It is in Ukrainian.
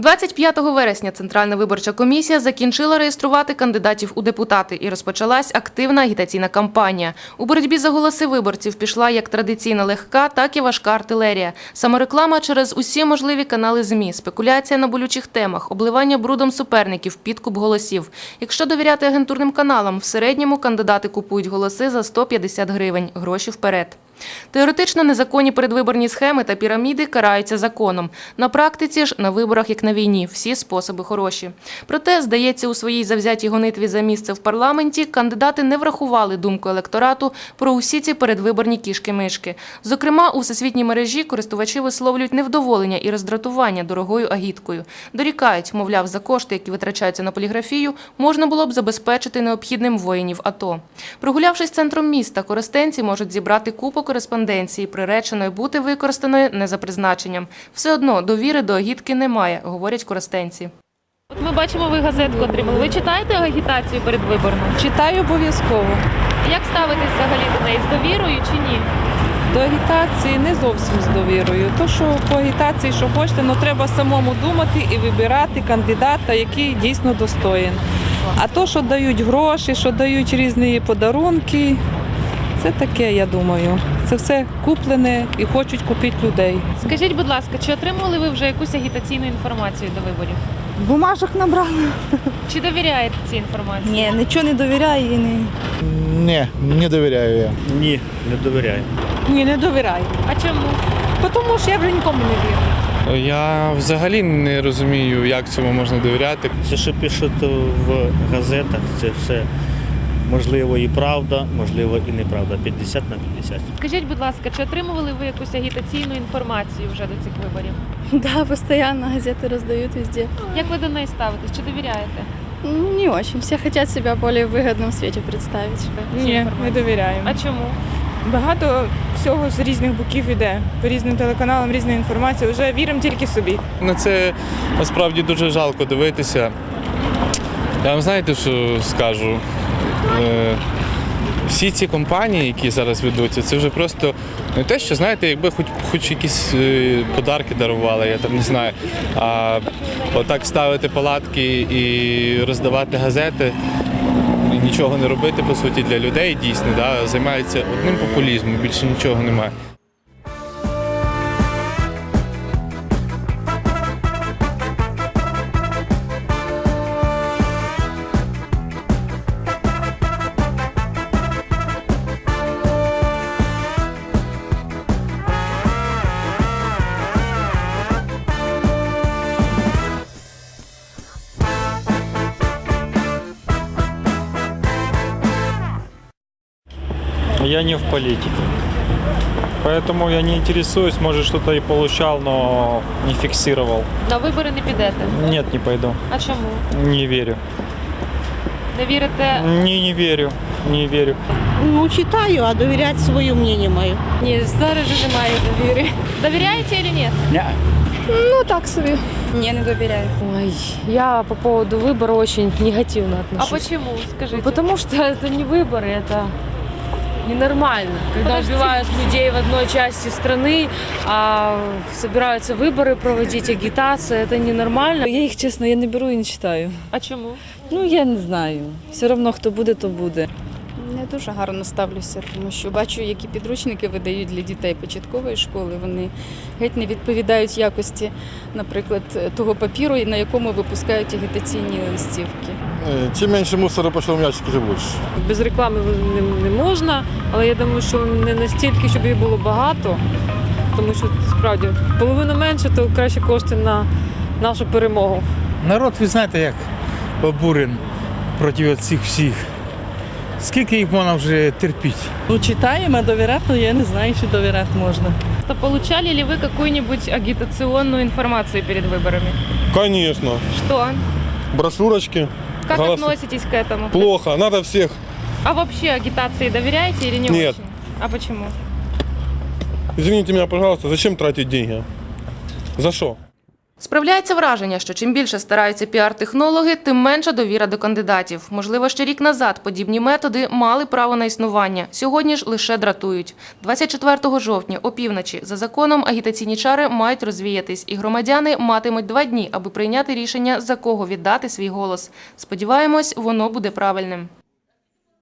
25 вересня Центральна виборча комісія закінчила реєструвати кандидатів у депутати і розпочалась активна агітаційна кампанія. У боротьбі за голоси виборців пішла як традиційна легка, так і важка артилерія. Самореклама через усі можливі канали ЗМІ, спекуляція на болючих темах, обливання брудом суперників, підкуп голосів. Якщо довіряти агентурним каналам, в середньому кандидати купують голоси за 150 гривень, гроші вперед. Теоретично незаконні передвиборні схеми та піраміди караються законом. На практиці ж на виборах, як на війні, всі способи хороші. Проте, здається, у своїй завзятій гонитві за місце в парламенті кандидати не врахували думку електорату про усі ці передвиборні кішки-мишки. Зокрема, у всесвітній мережі користувачі висловлюють невдоволення і роздратування дорогою агіткою. Дорікають, мовляв, за кошти, які витрачаються на поліграфію, можна було б забезпечити необхідним воїнів АТО. Прогулявшись центром міста, користенці можуть зібрати купу кореспонденції, приреченої бути використаною не за призначенням. Все одно довіри до агітки немає, говорять користенці. От ми бачимо, ви газетку отримали. Ви читаєте агітацію передвиборну? Читаю обов'язково. Як ставитесь взагалі до неї з довірою чи ні? До агітації не зовсім з довірою. То, що по агітації, що хочете, ну треба самому думати і вибирати кандидата, який дійсно достоїн. А то, що дають гроші, що дають різні подарунки, це таке, я думаю. Це все куплене і хочуть купити людей. Скажіть, будь ласка, чи отримували ви вже якусь агітаційну інформацію до виборів? Бумажок набрала. Чи довіряєте цій інформації? Ні, нічого не довіряю і не. Ні, не довіряю я. Ні, не довіряю. Ні, не довіряю. А чому? Тому що я вже нікому не вірю. Я взагалі не розумію, як цьому можна довіряти. Це, що пишуть в газетах, це все можливо і правда, можливо і неправда. 50 на 50. Скажіть, будь ласка, чи отримували ви якусь агітаційну інформацію вже до цих виборів? Да, постоянно газеты раздают везде. Як ви до неї ставитесь? Чи довіряєте? Ну, Не очень. Все хотят себя в более выгодном свете представить. цій Ні, не інформації? довіряю. А чому? Багато всього з різних боків іде. По різним телеканалам різна інформація. Вже віримо тільки собі. На це насправді дуже жалко дивитися. Я вам знаєте, що скажу? Е, Всі ці компанії, які зараз ведуться, це вже просто не те, що знаєте, якби хоч, хоч якісь е, подарки дарували, я там не знаю. А отак ставити палатки і роздавати газети, і нічого не робити по суті для людей дійсно, да, займається одним популізмом, більше нічого немає. Я не в политике. Поэтому я не интересуюсь, может что-то и получал, но не фиксировал. На вибори не підете. Нет, не пойду. А чому? Не верю. Не вірите? Не, не верю. Не верю. Ну, читаю, а довіряти своєму мнению не маю. Ні, зараз же немає довіри. Довіряєте чи ні? Ну, так собі. Ні, не довіряю. Ой, я по поводу выбора очень негативно А отношусь. почему? Скажите. Потому что это не выборы, это ненормально. Когда Подожди. убивают людей в одной части страны, а собираются выборы проводить, агитация, это ненормально. Я їх чесно, я не беру і не читаю. А чому? Ну я не знаю. Все одно хто буде, то буде. Дуже гарно ставлюся, тому що бачу, які підручники видають для дітей початкової школи. Вони геть не відповідають якості, наприклад, того папіру, на якому випускають агітаційні листівки. Е, Чим менше мусору пішло в м'ячики, тим більше. Без реклами не, не можна, але я думаю, що не настільки, щоб її було багато. Тому що справді половину менше, то краще кошти на нашу перемогу. Народ, ви знаєте, як обурен проти цих всіх. Скільки їх можна вже терпіти? Ну читаємо, а довіряти, ну, я не знаю, чи довіряти можна. То получали ли вы какую-нибудь агитационную информацию перед выборами? Конечно. Что? Брошюрочки. Как Голос- относитесь к этому? Плохо, надо всех. А вообще агитации доверяете или не Нет. очень? А почему? Извините меня, пожалуйста, зачем тратить деньги? За що? Справляється враження, що чим більше стараються піар-технологи, тим менша довіра до кандидатів. Можливо, ще рік назад подібні методи мали право на існування. Сьогодні ж лише дратують. 24 жовтня опівночі за законом агітаційні чари мають розвіятись, і громадяни матимуть два дні, аби прийняти рішення, за кого віддати свій голос. Сподіваємось, воно буде правильним.